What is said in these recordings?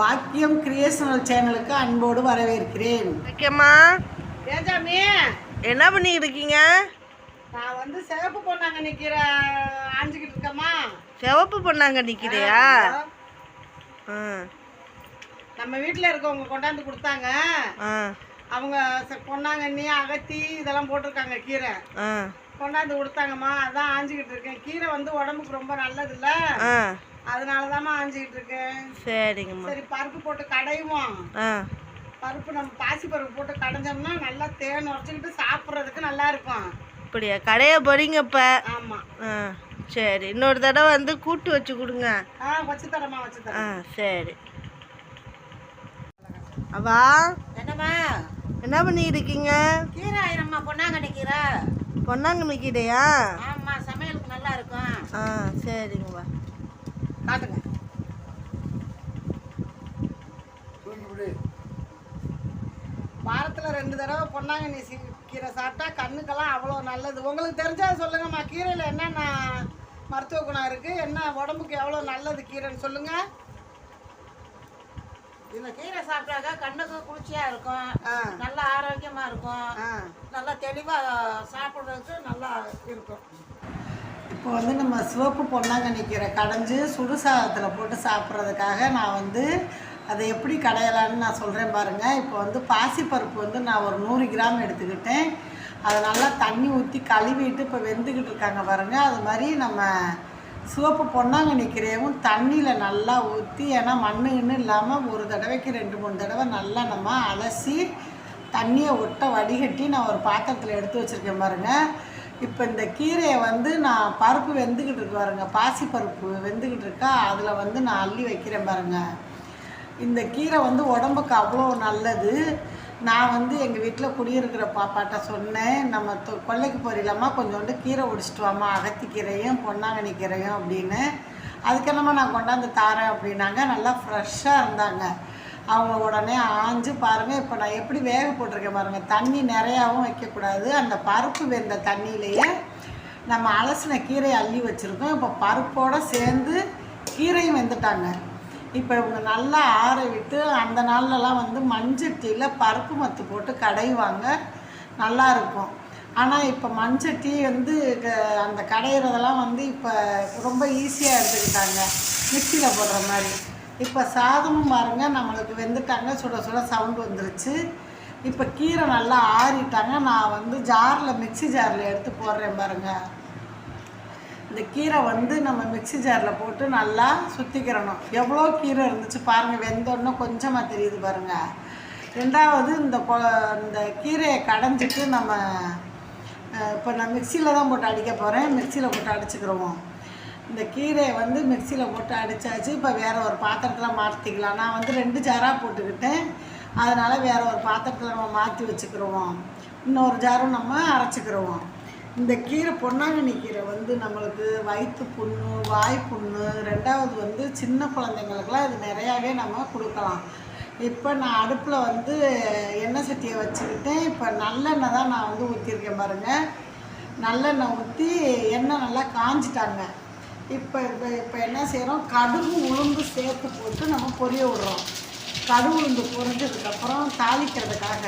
பாக்கியம் கிரியேஷனல் சேனலுக்கு அன்போடு வரவேற்கிறேன். ஓகேம்மா ஏஜாமி என்ன பண்ணிட்டு இருக்கீங்க நான் வந்து சிவப்பு பொண்ணாங்க நிக்கிற ஆஞ்சிக்கிட்டு இருக்கேம்மா. சிவப்பு பொண்ணாங்க நிக்கிறியா? ஆ நம்ம வீட்டில் இருக்கவங்க கொண்டாந்து கொடுத்தாங்க. அவங்க பொன்னாங்கண்ணி அகத்தி இதெல்லாம் போட்டிருக்காங்க கீரை. கொண்டாந்து கொடுத்தாங்கம்மா. அதான் ஆஞ்சிக்கிட்டு இருக்கேன். கீரை வந்து உடம்புக்கு ரொம்ப நல்லதுல்ல. ஆ. அதனால தாம்மா ஆஞ்சிக்கிட்டு இருக்கேன் சரிங்கம்மா. சரி பருப்பு போட்டு கடையுவோம் ஆ. பருப்பு நம்ம பாசி பருப்பு போட்டு கடைஞ்சோம்னா நல்லா தேன் உடச்சிக்கிட்டு சாப்பிட்றதுக்கு நல்லா இருக்கும். அப்படியா? கடைய போறீங்க இப்போ. ஆமாம் ஆ சரி. இன்னொரு தடவை வந்து கூட்டு வச்சு கொடுங்க. ஆ வச்சு தரேம்மா வச்சு ஆ தரேன் சரி. அவா? என்னம்மா? என்ன பண்ணிட்டு இருக்கீங்க கீரை நம்ம பொன்னாங்கண்ணி கீரை. பொன்னாங்க நிக்கிடையா ஆமா சமையலுக்கு நல்லா இருக்கும். ஆ சரிங்கம்மா. காட்டுங்க. வாரத்தில் ரெண்டு தடவை பொன்னாங்கண்ணி சி கீரை சாப்பிட்டா கண்ணுக்கெல்லாம் அவ்வளோ நல்லது. உங்களுக்கு தெரிஞ்சா சொல்லுங்கம்மா. கீரையில் என்னென்ன மருத்துவ குணம் இருக்குது என்ன உடம்புக்கு எவ்வளோ நல்லது கீரைன்னு சொல்லுங்கள் இந்த கீரை சாப்பிட்டாக்கா கண்ணுக்கு குளிர்ச்சியா இருக்கும். ஆ. நல்லா ஆரோக்கியமா இருக்கும். ஆ. நல்லா தெளிவா சாப்பிடுறதுக்கு நல்லா இருக்கும். இப்போ வந்து நம்ம சிவப்பு பொன்னாங்கண்ணி கீரை கடைஞ்சு சுடு சாதத்தில் போட்டு சாப்பிட்றதுக்காக நான் வந்து அதை எப்படி கடையலான்னு நான் சொல்கிறேன் பாருங்கள் இப்போ வந்து பாசிப்பருப்பு வந்து நான் ஒரு நூறு கிராம் எடுத்துக்கிட்டேன். அதை நல்லா தண்ணி ஊற்றி கழுவிட்டு இப்போ வெந்துக்கிட்டு இருக்காங்க பாருங்கள் அது மாதிரி நம்ம சிவப்பு பொன்னாங்கண்ணி கீரையும் தண்ணியில் நல்லா ஊற்றி ஏன்னா மண்ணு இல்லாமல் ஒரு தடவைக்கு ரெண்டு மூணு தடவை நல்லா நம்ம அலசி தண்ணியை ஒட்ட வடிகட்டி நான் ஒரு பாத்திரத்தில் எடுத்து வச்சுருக்கேன் பாருங்கள் இப்போ இந்த கீரையை வந்து நான் பருப்பு வெந்துக்கிட்டு இருக்கு பாருங்க. பாசி பருப்பு வெந்துக்கிட்டு இருக்கா? அதில் வந்து நான் அள்ளி வைக்கிறேன் பாருங்க. இந்த கீரை வந்து உடம்புக்கு அவ்வளோ நல்லது. நான் வந்து எங்கள் வீட்டில் குடியிருக்கிற பாப்பாட்ட சொன்னேன். நம்ம தொ கொல்லைக்கு போறீங்களாம்மா கொஞ்சோண்டு கீரை ஒடிச்சிட்டு வாமா அகத்திக்கீரையும் பொன்னாங்கண்ணி கீரையும் அப்படின்னு. அதுக்கெல்லாமா நான் கொண்டாந்து தாரேன் அப்படின்னாங்க. நல்லா ஃப்ரெஷ்ஷாக இருந்தாங்க. அவங்க உடனே ஆஞ்சு பாருங்கள் இப்போ நான் எப்படி வேக போட்டிருக்கேன் பாருங்கள் தண்ணி நிறையாவும் வைக்கக்கூடாது. அந்த பருப்பு வெந்த தண்ணியிலையே நம்ம அலசின கீரையை அள்ளி வச்சுருக்கோம். இப்போ பருப்போடு சேர்ந்து கீரையும் வெந்துட்டாங்க. இப்போ இவங்க நல்லா ஆற விட்டு அந்த நாள்லலாம் வந்து மஞ்சட்டியில் பருப்பு மத்து போட்டு கடைவாங்க. நல்லா இருக்கும். ஆனால் இப்போ மஞ்சட்டி வந்து க- அந்த கடையிறதெல்லாம் வந்து இப்போ ரொம்ப ஈஸியாக எடுத்துக்கிட்டாங்க. மிக்சியில் போடுற மாதிரி. இப்போ சாதமும் பாருங்க நம்மளுக்கு வெந்துட்டாங்க சுட சுட சவுண்டு வந்துருச்சு. இப்போ கீரை நல்லா ஆறிட்டாங்க. நான் வந்து ஜாரில் மிக்ஸி ஜாரில் எடுத்து போடுறேன் பாருங்கள் இந்த கீரை வந்து நம்ம மிக்ஸி ஜாரில் போட்டு நல்லா சுற்றிக்கிறணும் எவ்வளோ கீரை இருந்துச்சு பாருங்கள் வெந்தோடனே கொஞ்சமாக தெரியுது பாருங்கள் ரெண்டாவது இந்த கொ இந்த கீரையை கடைஞ்சிட்டு நம்ம இப்போ நான் மிக்சியில் தான் போட்டு அடிக்க போகிறேன் மிக்சியில் போட்டு அடிச்சுக்கிறோம் இந்த கீரையை வந்து மிக்சியில் போட்டு அடித்தாச்சு இப்போ வேறு ஒரு பாத்திரத்தில் மாற்றிக்கலாம் நான் வந்து ரெண்டு ஜாராக போட்டுக்கிட்டேன். அதனால் வேறு ஒரு பாத்திரத்தில் நம்ம மாற்றி வச்சுக்கிடுவோம் இன்னொரு ஜாரும் நம்ம அரைச்சிக்கிடுவோம் இந்த கீரை பொன்னாங்கண்ணி கீரை வந்து நம்மளுக்கு வயிற்று புண்ணு வாய் புண்ணு ரெண்டாவது வந்து சின்ன குழந்தைங்களுக்குலாம் இது நிறையாவே நம்ம கொடுக்கலாம். இப்போ நான் அடுப்பில் வந்து எண்ணெய் சட்டியை வச்சுக்கிட்டேன். இப்போ நல்லெண்ணெய் தான் நான் வந்து ஊற்றிருக்கேன் பாருங்கள் நல்லெண்ணெய் ஊற்றி எண்ணெய் நல்லா காஞ்சிட்டாங்க. இப்போ இப்போ இப்போ என்ன செய்கிறோம் கடுகு உளுந்து சேர்த்து போட்டு நம்ம பொரிய விடுறோம். கடுகு உளுந்து பொரிஞ்சதுக்கப்புறம் தாளிக்கிறதுக்காக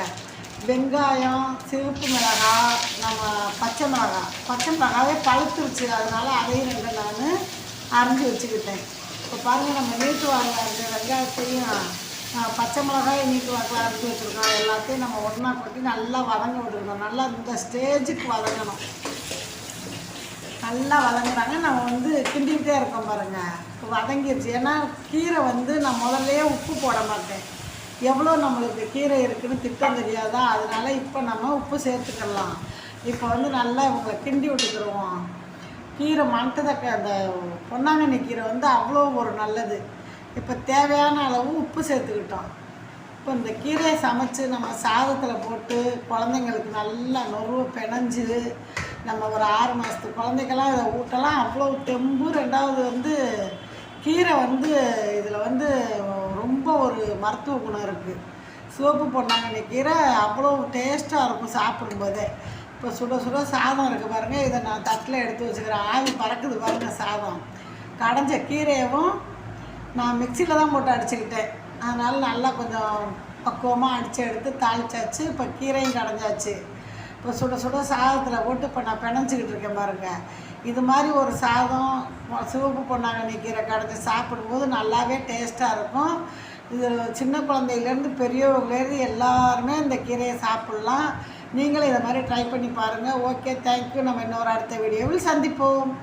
வெங்காயம் சிவப்பு மிளகாய் நம்ம பச்சை மிளகாய். பச்சை மிளகாவே பழுத்துருச்சு. அதனால் அதையும் ரெண்டு நான் அரைஞ்சி வச்சுக்கிட்டேன். இப்போ பாருங்கள் நம்ம நீட்டு வாங்க அந்த வெங்காயத்தையும் பச்சை மிளகாய் நீட்டு வாக்கில் அரைஞ்சி வச்சுருக்கோம். எல்லாத்தையும் நம்ம ஒன்றா கொட்டி நல்லா வதங்க விட்டுருக்கோம் நல்லா இந்த ஸ்டேஜுக்கு வதங்கணும். நல்லா வதங்குறாங்க. நம்ம வந்து கிண்டிக்கிட்டே இருக்கோம் பாருங்க. வதங்கிடுச்சு ஏன்னா கீரை வந்து நான் முதல்லையே உப்பு போட மாட்டேன். எவ்வளோ நம்மளுக்கு கீரை இருக்குதுன்னு திட்டம் தெரியாதா? அதனால இப்போ நம்ம உப்பு சேர்த்துக்கலாம். இப்போ வந்து நல்லா இவங்களை கிண்டி விட்டுக்கிடுவோம் கீரை மணத்ததக்க அந்த பொன்னாங்கண்ணி கீரை வந்து அவ்வளோ ஒரு நல்லது. இப்போ தேவையான அளவு உப்பு சேர்த்துக்கிட்டோம். இப்போ இந்த கீரையை சமைச்சு நம்ம சாதத்தில் போட்டு குழந்தைங்களுக்கு நல்லா நொறுவை பிணைஞ்சு நம்ம ஒரு ஆறு மாதத்து குழந்தைக்கெல்லாம் இதை ஊட்டலாம். அவ்வளோ தெம்பு. ரெண்டாவது வந்து கீரை வந்து இதில் வந்து ரொம்ப ஒரு மருத்துவ குணம் இருக்குது சிவப்பு பொன்னாங்கண்ணி கீரை அவ்வளோ டேஸ்ட்டாக இருக்கும் சாப்பிடும்போதே. இப்போ சுட சுட சாதம் இருக்குது பாருங்கள் இதை நான் தட்டில் எடுத்து வச்சுக்கிறேன். ஆவி பறக்குது பாருங்கள் சாதம். கடைஞ்ச கீரையவும் நான் மிக்சியில் தான் போட்டு அடிச்சுக்கிட்டேன். அதனால் நல்லா கொஞ்சம் பக்குவமாக அடித்து எடுத்து தாளிச்சாச்சு. இப்போ கீரையும் கடைஞ்சாச்சு. இப்போ சுட சுட சாதத்தில் போட்டு இப்போ நான் பிணைஞ்சிக்கிட்டு இருக்கேன் பாருங்க. இது மாதிரி ஒரு சாதம் சிவப்பு பொன்னாங்கண்ணி கீரை கடைஞ்சி சாப்பிடும்போது நல்லாவே டேஸ்ட்டாக இருக்கும். இது சின்ன குழந்தையிலேருந்து பெரியவங்கலேருந்து எல்லாருமே இந்த கீரையை சாப்பிட்லாம். நீங்களும் இதை மாதிரி ட்ரை பண்ணி பாருங்கள் ஓகே தேங்க்யூ நம்ம இன்னொரு அடுத்த வீடியோவில் சந்திப்போம்.